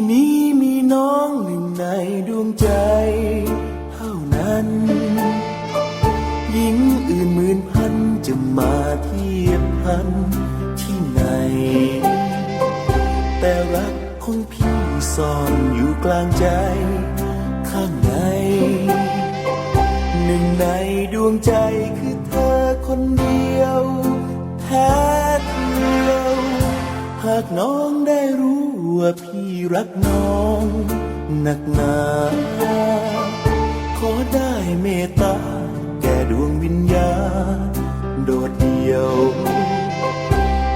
ที่นี้มีน้องหนึ่งในดวงใจเท่านั้น หญิงอื่นหมื่นพันจะมาเทียบพันที่ไหน แต่รักของพี่ซ่อนอยู่กลางใจ ข้างใน หนึ่งในดวงใจคือเธอคนเดียวแท้เดียว หากน้องได้รู้ ว่าพี่รักน้องหนักหนา ขอได้เมตตาแก่ดวงวิญญาณโดดเดี่ยว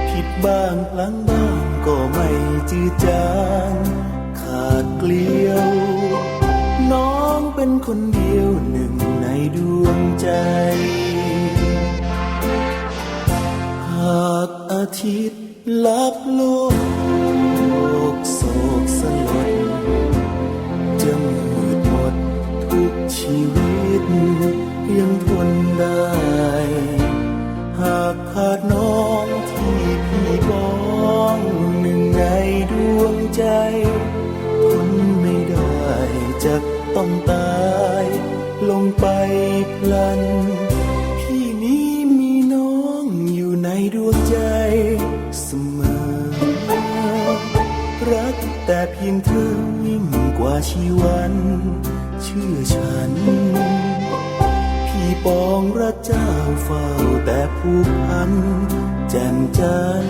ผิดบ้างพลั้งบ้างก็ไม่จืดจางขาดเกลียว น้องเป็นคนเดียวหนึ่งในดวงใจ หากอาทิตย์ลับโลก ชีวิตยังทนได้ หากขาดน้องที่พี่บ้องหนึ่งในดวงใจทนไม่ได้จะต้องตาย ลงไปพลัน พี่นี้มีน้องอยู่ในดวงใจเสมอ รักแต่เพียงเธอยิ่งกว่าชีวัน เชื่อฉัน ปองรักเจ้าเฝ้าแต่ผู้พันแจ่มจัน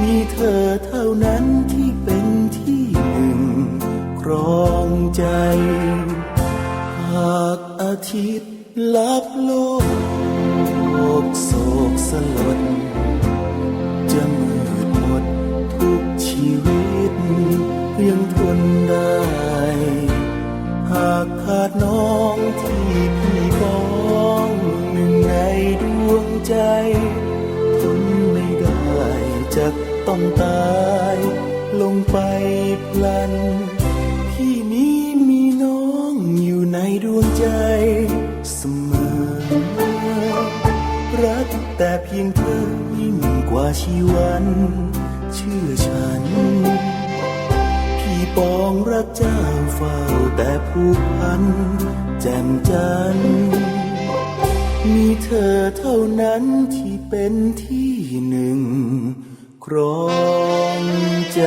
มีเธอเท่านั้นที่เป็นที่หนึ่ง ครองใจ หากอาทิตย์ลับโลกโศกสลด ใจทนไม่ได้จะต้องตายลงไปพลันพี่นี้มีน้องอยู่ในดวงใจเสมอ รักแต่เพียงเธอยิ่งกว่าชีวันเชื่อฉัน พี่ปองรักเจ้าเฝ้าแต่ผูกพัน แจ่มจันทร์ มีเธอเท่านั้นที่เป็นที่หนึ่งครองใจ